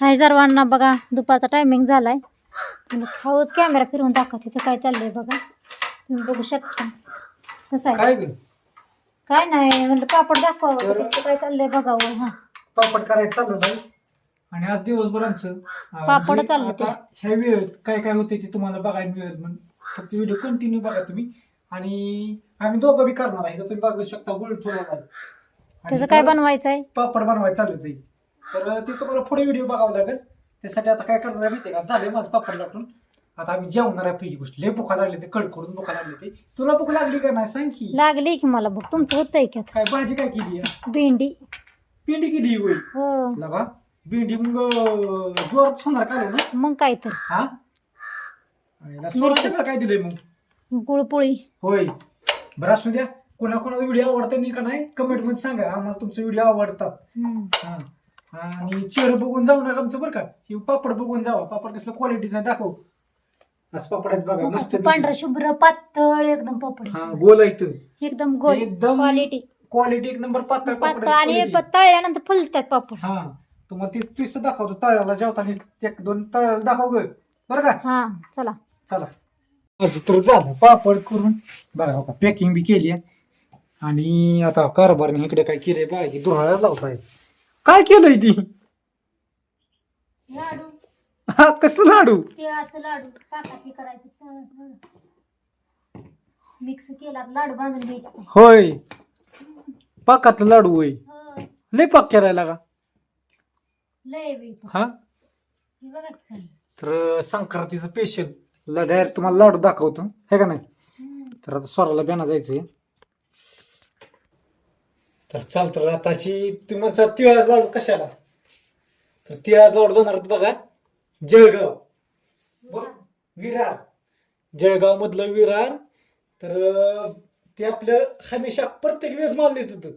हाय सर्वांना बघा. दुपारचा टायमिंग झालाय. खाऊच कॅमेरा फिरवून दाखवते. तिथं काय चाललंय बघा. तुम्ही बघू शकता. कसं आहे? काय नाही. म्हणलं पापड दाखवावं. तर- काय चाललंय बघावं. हा. पापड करायचं चाललं नाही. आणि आज दिवसभर आमचं अं, पापड चाललं आता ह्या वेळेत काय काय होते ते तुम्हाला बघायला मिळेल म्हणून. फक्त व्हिडिओ कंटिन्यू बघा तुम्ही. आणि आम्ही दोघं बी करणार आहे. तर तुम्ही बघू शकता. गुळ थोडा त्याचं काय बनवायचं आहे पापड बनवायचं चाललं ते तर ते तुम्हाला पुढे व्हिडिओ बघावं लागेल. त्यासाठी आता काय करणार आहे माहितीये का? झाले माझं पापड लाटून आता आम्ही जेवणार आहे पहिली गोष्ट. लय भुका लागली ते कडकडून भुका लागली ते तुला भूक लागली का नाही? सांग की. लागली की मला बघ तुमचं होतंय की काय भाजी काय केली? भेंडी. पिंडी केली होय? हो. लगा भेंडी मग जोरात होणार का ना? मग काय तर. हा? सोलापूरचं काय दिलंय मग? गुळपोळी. होय. बरं असू द्या. कोणा कोणाचा व्हिडिओ आवडतात नाही का नाही कमेंटमध्ये सांगा. आम्हाला तुमचे व्हिडिओ आवडतात. हा. आणि चेहरा बघून जाऊ नका आमचं बरं का. हे पापड बघून जावा. पापड कसलं क्वालिटीचं दाखव. असं पापड आहेत बघा मस्त पांढरं शुभ्र पातळ एकदम पापड. हा गोल आहे इथं. एकदम गोल एकदम क्वालिटी क्वालिटी एक नंबर पातळ पातळ पापड आणि तळल्यानंतर फुलतात पापड. हा तुम्हाला ते पिस दाखवतो तळ्याला जेवताना एक- एक दोन तळ्याला दाखव ग. बरं का? हा चला. चला. आज तर झालं पापड करून. बघा का पॅकिंग बी केली आहे. आणि आता कारभारने इकडे काय केलंय बा ही दुहाळ्यात लावताय काय केलंय ती? लाडू. हा कसलं लाडू? तिळाचं लाडू. पाकाती करायचं. मिक्स केला लाडू बांधून घ्यायचं. होय. पाकातलं लाडू होय. हो, लय पाक करायला का? लय वेळ हा? हे बघा की खाली. तर संक्रांतीचं स्पेशल डायरेक्ट तुम्हाला लाडू दाखवतो. हे का नाही? हम्म. तर आता स्वराला बेना जायचंय. तर चाल तर आताची तुम्ही म्हणता तिळाच लाडू कशाला? तर तिळाच लाडू जाणार बघा. जळगाव. बरं? विरार. जळगाव मधलं विरार. तर ते आपलं हमेशा प्रत्येक वेळेस माल देत होतं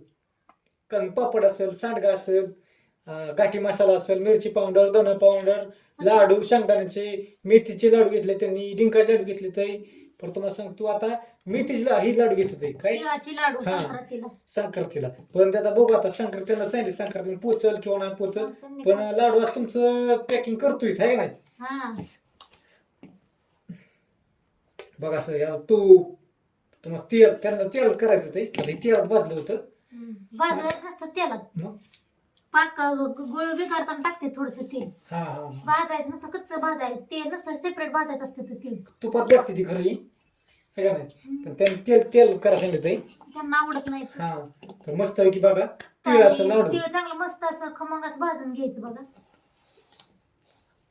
कारण पापड असेल सांडगा असेल गाठी मसाला असेल मिरची पावडर धना पावडर लाडू शेंगदाण्याचे मेथीचे लाडू घेतले त्यांनी डिंकाचे लाडू घेतले ते. पण तुम्हाला सांगतो आता मेथीचे ला- ही लाडू घेत होते काय? तिळाची लाडू हा. संक्रांतीला. संक्रांतीला. पण ते आता बघू आता संक्रांतीला सांगितले संक्रांती पोचल किंवा नाही पोचल पण लाडू आज तुमचं पॅकिंग करतोय आहे का नाही? हा. बघा असं या तूप तुम्हाला तेल त्यांना तेल करायचं ते आता हे तेलात भाजलं होतं. हम्म. तेलात. मग? पाक गुळ बिगारताना टाकते थोडस तेल. हा हा. हा. भाजायचं नुसतं कच्चं भाजायचं. तेल नुसतं सेपरेट भाजायचं असतं ते तेल. तुपात भाजते ती खरं ही. का नाही पण त्यांनी तेल तेल करायला सांगितलं त्यांना आवडत नाही. हा. तर मस्त आहे की बघा तिळाचं लाडू. तीळ चांगलं मस्त असं खमंग असं भाजून घ्यायचं बघा.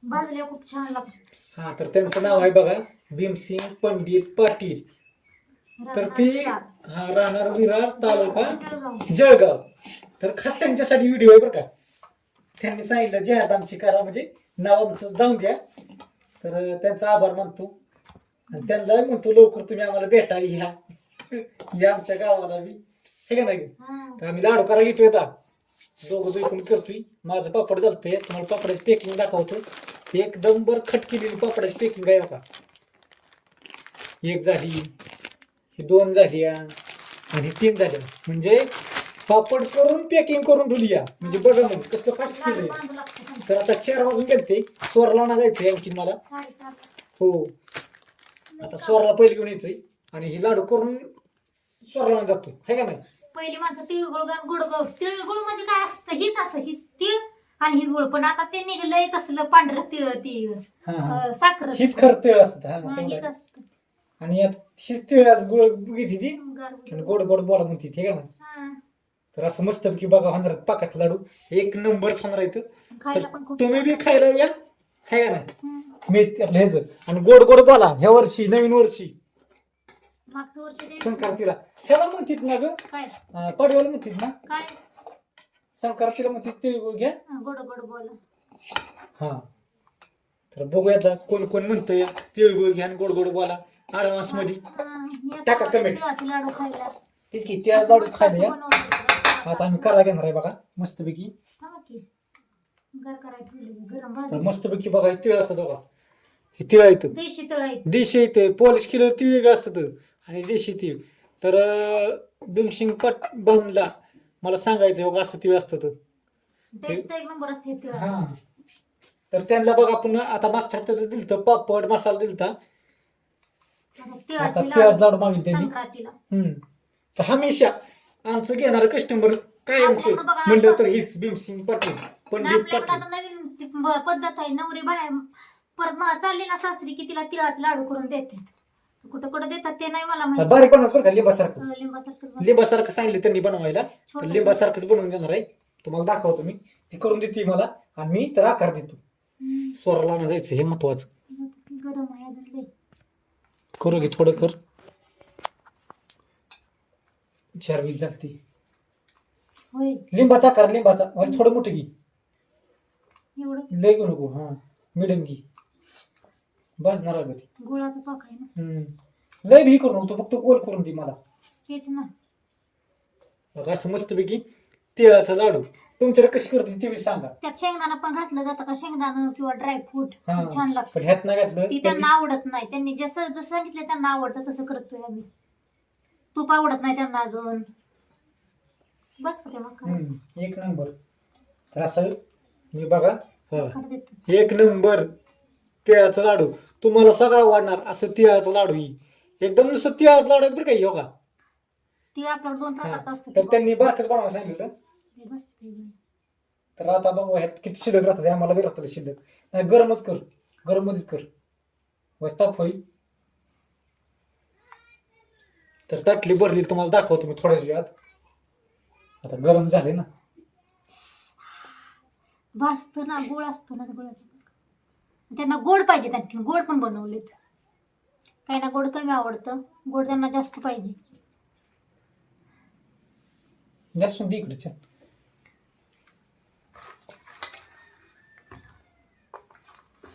भाजल्यावर खूप छान लागतं. हा तर त्यांचं नाव आहे बघा भीमसिंग पंडित पाटील. तर ती हा राहणार विरार तालुका जळगाव. तर खास त्यांच्यासाठी व्हिडिओ आहे बरं का. त्यांनी सांगितलं जहाद आमची करा. म्हणजे नाव आमचं जाऊन द्या. तर त्यांचा आभार मानतो. आणि त्यांना म्हणतो लवकर तुम्ही आम्हाला भेटा या. या आमच्या गावाला बी. हे का नाही? तर आम्ही लाडू करा येतोय आता. दोघं दोघं करतोय. माझं पापड चालतंय तुम्हाला पापडाची पॅकिंग दाखवतो. एकदम बर खट केलेली पापडाची पॅकिंग आहे का एक झाली ही दोन झाली आणि तीन झाल्या म्हणजे पापड करून पॅकिंग करून ठेवली या म्हणजे बघा मग कसलं फास्ट चांगलं. तर आता चार वाजून गेलते. स्वरला जायचंय आणखी मला. हो. आता स्वरला पहिले घेऊन यायचंय. आणि ही लाडू करून स्वरला जातो. है का नाही? पहिली माणसं तिळगुळ गुडगुळ तिळगुळ म्हणजे काय असतं? हीच असं ही तिळ आणि ही गुळ. पण आता ते निघलंय तसलं पांढरं तिळ ती साखर हीच खरं तेळ असतं. हीच आणि हीच तिळाच गोड घेते ती. आणि गोड गोड बोला म्हणते ठीक आहे ना. तर असं मस्त की बघा होणार आहेत पाकात लाडू. एक नंबर होणार आहेत. खायला तर पण खूप तुम्ही बी खायला या. है का नाही? हम्म. आपलं ह्याच आणि गोड गोड बोला ह्या वर्षी नवीन वर्षी. मागच्या वर्षी ते- संक्रांतीला. ह्याला म्हणतात ना ग? काय? अं, पाडव्याला म्हणतात ना? काय? संक्रांतीला म्हणतात तिळगुळ घ्या. हा, गोड गोड बोला. हा. तर बघूया आता कोण कोण म्हणतंय. तिळगुळ घ्या आणि गोड गोड बोला. ऍडव्हान्समध्ये हा, टाका comment. तिळाचे लाडू खायला. तेच की त्या लाडू खायला या. आता आम्ही करा घेणार आहे बघा मस्तपैकी. थांबा की. गार करायला ठेवले गरम तर भाजी मस्तपैकी बघा हे तिळ असतं बघा. हे तिळ येतं देशी तळ आहे. देशी येते पॉलिश केलं तिळ वेगळं असतं आणि देशी तीळ. तर अं, भीमसिंग पट भाऊनला मला सांगायचं बघा असं तिळ असतं तर टेस्ट एक नंबर असते तिळ. हा. तर त्यांना बघा आपण आता मागच्या हप्त्यात दिलतं पापड मसाला दिलता आता तिळाचे तिळाचं लाडू मागितले संक्रांतीला. हम्म. तर हमेशा आमचं घेणार कस्टमर काय आमचं आपल्याकडं बघा म्हणलं तर हीच भीमसिंग पाटील पंडित आपल्याकडे पाटील. आता नवीन ब- पद्धत आहे नवरी बाहेर परत मला चालली ना सासरी की तिला तिळाचे लाडू करून देतात कुठं कुठं देतात ते नाही मला माहिती. बारीक बनवायचं बरं का लिंबासारखं लिंबासारखं. लिंबासारखं सांगितलं त्यांनी बनवायला तर छोटं- लिंबासारखंच बनवून देणार आहे. तुम्हाला दाखवतो मी. ती करून देते मला आणि मी तर आकार देतो. हम्म. स्वराला जायचं हे महत्वाचं. गरम आहे अजून. करू घे थोडं कर. चार वीस होय. लिंबाचा आकार लिंबाचा. म्हणजे थोडं मोठं घे. एवढं? लय घेऊ नको हा. मिडियम घे. भाजणार अगं ती गुळाचा पाक आहे ना. हम्म. लय भी करू नको तू फक्त गोल करून दे मला. तेच ना. बघा असं मस्तपैकी तिळाचा लाडू. तुमच्याकडे कशी करते ते बी सांगा. त्यात शेंगदाणा पण घातलं जातं का? शेंगदाणा किंवा ड्रायफ्रूट हा. छान लागतं. पण ह्यात नाही घातलं ती त्यांना आवडत नाही. त्यांनी जसं जसं सांगितलं त्यांना आवडतं तसं करतोय आम्ही. तूप आवडत नाही त्यांना अजून. बस का तेव्हा करायचं. हम्म, एक नंबर. तर असं मी बघा. हा. देतो. एक नंबर. तिळाचा लाडू. तुम्हाला सगळं आवडणार असं तिळाचं लाडू ही. एकदम नुसतं तिळाचं लाडू आहे बरं काही योगा ती आपल्याकडे दोन प्रकारचं असतं तर त्यांनी बारकच बनवायला सांगितलं ते. तर आता बघू ह्यात किती शिल्लक राहतात हे आम्हाला बी राहतात शिल्लक. नाही गरमच कर. गरम मध्येच कर. बस ताप होईल. तर ताटली भरली तुम्हाला दाखवतो मी थोड्याच वेळात. आता गरम झाले ना. भाजतं ना गोड असतो ना गुळाचा. त्यांना गोड पाहिजे आणखी गोड पण बनवलेत. काही ना गोड कमी आवडतं गोड त्यांना जास्त पाहिजे. जास्त इकडे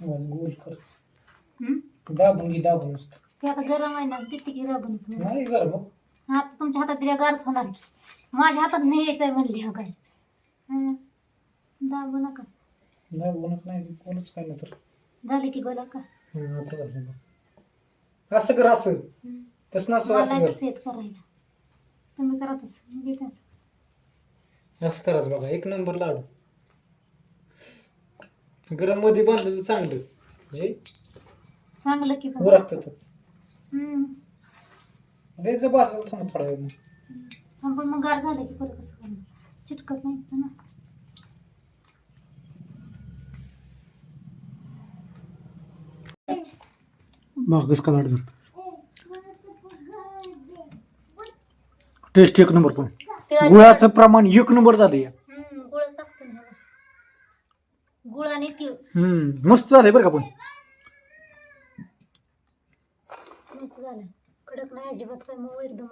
बस गोल कर? दाबून घे दाबून नुसतं. ते आता गरम आहे ना तिथे की रबन नाही गरम. हो. आता तुमच्या हातात दिल्या गारच होणार की. माझ्या हातात नाही यायचंय म्हणली हा काय. हं. दाबू नका. नाही बनत नाही कोणच काय नाही तर. झाले की गोला का? हम्म, आता झालं बघ. असं कर असं. तसं मला असं कर. तसं येत करायला. तुम्ही करा तसं मी देते असं. असं करायचं बघा एक नंबर लाडू. गरममध्ये बांधलेलं चांगलं. म्हणजे चांगलं की पण उरकतं. द्यायचं बाजूला थांब थोडा वेळ मग. हा, पण मग गार झालं की परत कसं करणार? चिटकत नाही ना. कसं का लाडू झालं टेस्ट एक नंबर पण. गुळाचं प्रमाण एक नंबर झालं या हम्म, गुळच टाकतो ना ह्याला. गुळ आणि तीळ. हम्म मस्त झालंय बरं का पण. मस्त झालं कडक नाही अजिबात काय मग एकदम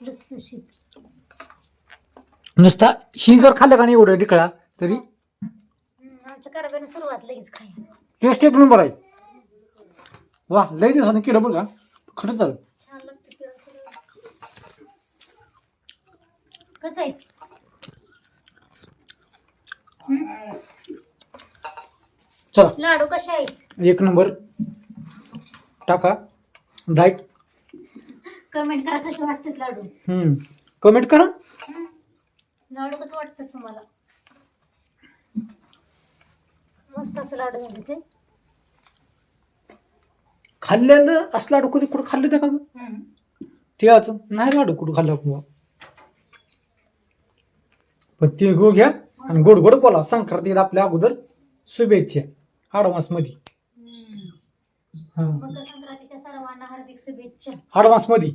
लुसलुशीत नुसता ही जर खाल्लं का नाही एवढं डिकळा तरी? हम्म, आमच्या कारभाने सुरुवात लगेच खायला. टेस्ट एक नंबर आहे. वा लय दिवसानं केलं बरं का? खरंच झालं. छान लागतं. कसं आहे? हम्म? चला. लाडू कसे आहेत? एक नंबर. टाका. लाईक कमेंट करा कसे वाटतात लाडू. हम्म. कमेंट करा. लाडू कसं वाटतात तुम्हाला. मस्त असं लाडू झाले ते. खाल्लेलं असं लाडू कधी कुठं खाल्लं त्या का गं? नाही लाडू कुठं खाल्लं आपण पण तिळगुळ घ्या आणि गोड गोड बोला. संक्रांतीत आपल्या अगोदर शुभेच्छा. आडमासमध्ये संक्रांतीच्या सर्वांना हार्दिक शुभेच्छा. आडमासमध्ये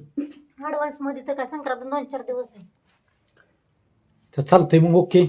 ऍडव्हान्समध्ये तर काय संक्रांत दोन चार दिवस आहे. तर चालतंय मग ओके.